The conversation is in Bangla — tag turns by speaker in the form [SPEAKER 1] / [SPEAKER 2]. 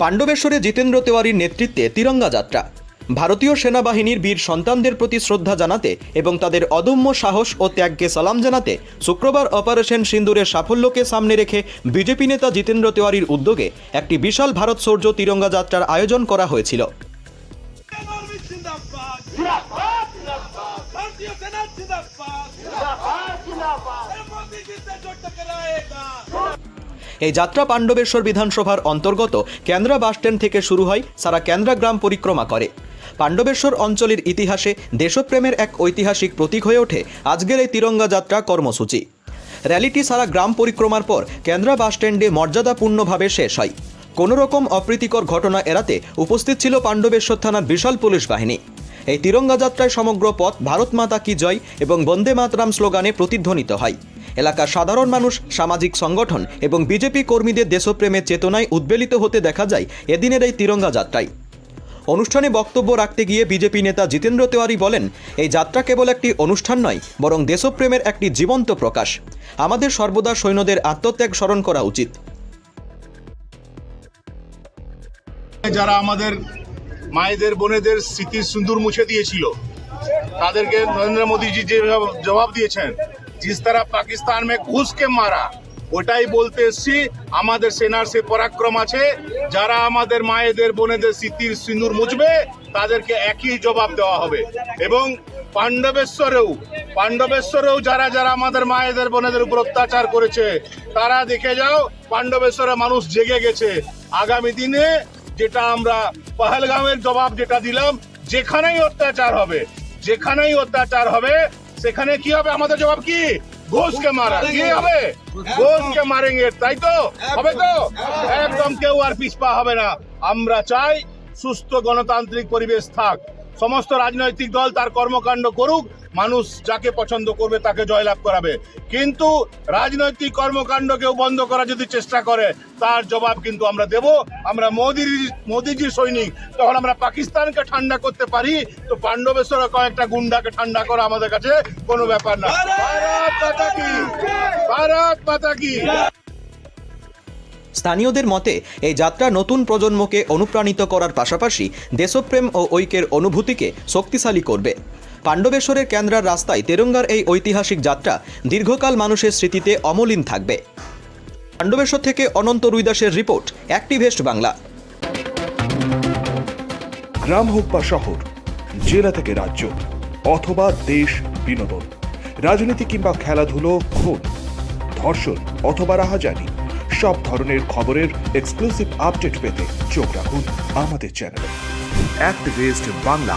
[SPEAKER 1] পাণ্ডবেশ্বরে জিতেন্দ্র তেওয়ারির নেতৃত্বে তিরঙ্গা যাত্রা। ভারতীয় সেনাবাহিনীর বীর সন্তানদের প্রতি শ্রদ্ধা জানাতে এবং তাদের অদম্য সাহস ও ত্যাগকে সালাম জানাতে শুক্রবার অপারেশন সিন্দুরের সাফল্যকে সামনে রেখে বিজেপি নেতা জিতেন্দ্র তেওয়ারির উদ্যোগে একটি বিশাল ভারত সৌর্য তিরঙ্গা যাত্রার আয়োজন করা হয়েছিল। এই যাত্রা পাণ্ডবেশ্বর বিধানসভার অন্তর্গত কেন্দ্রা বাসস্ট্যান্ড থেকে শুরু হয় সারা কেন্দ্রা গ্রাম পরিক্রমা করে। পাণ্ডবেশ্বর অঞ্চলের ইতিহাসে দেশপ্রেমের এক ঐতিহাসিক প্রতীক হয়ে ওঠে আজকের এই তিরঙ্গা যাত্রা কর্মসূচি। র্যালিটি সারা গ্রাম পরিক্রমার পর কেন্দ্রা বাসস্ট্যান্ডে মর্যাদাপূর্ণভাবে শেষ হয়। কোনো রকম অপ্রীতিকর ঘটনা এড়াতে উপস্থিত ছিল পাণ্ডবেশ্বর থানার বিশাল পুলিশ বাহিনী। এই তিরঙ্গা যাত্রায় সমগ্র পথ ভারত মাতা কি জয় এবং বন্দে মাতরাম স্লোগানে প্রতিধ্বনিত হয়। এলাকার সাধারণ মানুষ, সামাজিক সংগঠন এবং বিজেপি কর্মীদের দেশপ্রেমের চেতনায় উদ্বেলিত হতে দেখা যায় এদিনের এই তিরঙ্গা যাত্রায়। অনুষ্ঠানে বক্তব্য রাখতে গিয়ে বিজেপি নেতা জিতেন্দ্র তেওয়ারি বলেন, এই যাত্রা কেবল একটি অনুষ্ঠান নয়, বরং দেশপ্রেমের একটি জীবন্ত প্রকাশ। আমাদের সর্বদা সৈন্যদের আত্মত্যাগ স্মরণ করা উচিত।
[SPEAKER 2] যারা আমাদের মায়েদের, বোনেদের স্মৃতির সুন্দর মুছে দিয়েছিল, তাদেরকে নরেন্দ্র মোদীজি যে জবাব দিয়েছেন জিস তারা পাকিস্তান মে ঘুষ কে মারা ওটাই বলতে এসছি আমাদের সেনার সে পরাক্রম আছে যারা আমাদের মায়েদের বোনেদের স্মৃতির সিন্দুর মুছবে তাদেরকে একই জবাব দেওয়া হবে এবং পাণ্ডবেশ্বরেও পাণ্ডবেশ্বরেও যারা যারা আমাদের মায়েদের বোনেদের উপর অত্যাচার করেছে তারা দেখে যাও পাণ্ডবেশ্বরে মানুষ জেগে গেছে। আগামী দিনে যেটা আমরা পহলগামের জবাব যেটা দিলাম, যেখানেই অত্যাচার হবে, যেখানেই অত্যাচার হবে সেখানে কি হবে? আমাদের জবাব কি? ঘোষকে মারা। কি হবে? ঘোষকে মারেঙ্গে তাই তো? হবে তো? একদম। কেউ আর পিছপা হবে না। আমরা চাই সুস্থ গণতান্ত্রিক পরিবেশ থাক। সমস্ত রাজনৈতিক দল তার কর্মকাণ্ড করুক। মানুষ যাকে পছন্দ করবে তাকে জয়লাভ করাবে। কিন্তু রাজনৈতিক কর্মকাণ্ড কেউ বন্ধ করার যদি চেষ্টা করে তার জবাব কিন্তু আমরা দেব। আমরা মোদির মোদিজির সৈনিক তখন আমরা পাকিস্তানকে ঠান্ডা করতে পারি। তো পাণ্ডবেশ্বরে কয়েকটা গুন্ডাকে ঠান্ডা করা আমাদের কাছে কোনো ব্যাপার না। ভারত মাতা কি। ভারত মাতা কি।
[SPEAKER 1] স্থানীয়দের মতে এই যাত্রা নতুন প্রজন্মকে অনুপ্রাণিত করার পাশাপাশি দেশপ্রেম ও ঐক্যের অনুভূতিকে শক্তিশালী করবে। পাণ্ডবেশ্বরের কেন্দ্রার রাস্তায় তেরঙ্গার এই ঐতিহাসিক যাত্রা দীর্ঘকাল মানুষের স্মৃতিতে অমলিন থাকবে। পাণ্ডবেশ্বর থেকে অনন্ত রুইদাসের রিপোর্ট অ্যাক্টিভেস্ট বাংলা।
[SPEAKER 3] গ্রাম হোক বা শহর, জেলা থেকে রাজ্য, অথবা দেশ, বিনোদন, রাজনীতি কিংবা খেলাধুলো, খুন, ধর্ষণ অথবা রাহাজানি, সব ধরনের খবরের এক্সক্লুসিভ আপডেট পেতে চোখ রাখুন আমাদের চ্যানেলে অ্যাক্টিভিস্ট বাংলা।